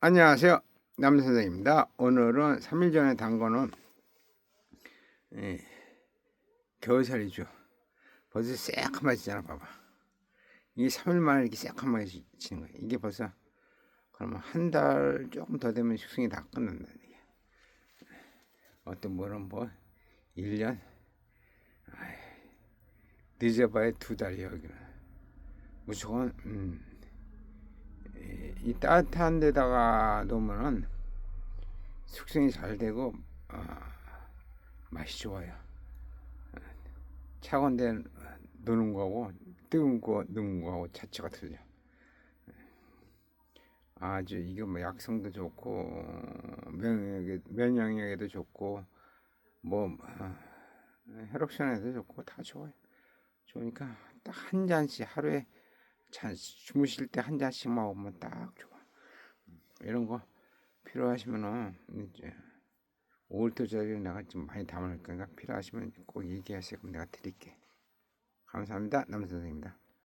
안녕하세요. 남선생입니다. 오늘은 3일 전에 담거는 예, 겨울살이죠. 벌써 새까마지잖아, 봐봐. 이게 3일 만에 이렇게 새까마게 지는 거야. 이게 벌써 그러면 한 달 조금 더 되면 숙성이 다 끝난다. 이게. 어떤 뭐는 뭐 1년 아이, 늦어봐야 두 달이야 여기는. 무조건 음. 이- 이 따뜻한 데다가 놓으면은 숙성이 잘 되고 아, 맛이 좋아요. 어, 차가운 데 넣는 거하고 뜨거운 거 넣는 거하고 자체가 틀려. 아주 이게 뭐 약성도 좋고 면역에, 면역력에도 좋고 뭐 아, 혈액순환에도 좋고 다 좋아요. 좋으니까 딱 한 잔씩 하루에 잔 주무실 때 한 잔씩 먹으면 딱 좋아. 이런 거 필요하시면은 이제 5월도짜리 내가 좀 많이 담을 거니까 필요하시면 꼭 얘기하세요. 그럼 내가 드릴게. 감사합니다. 남선생입니다.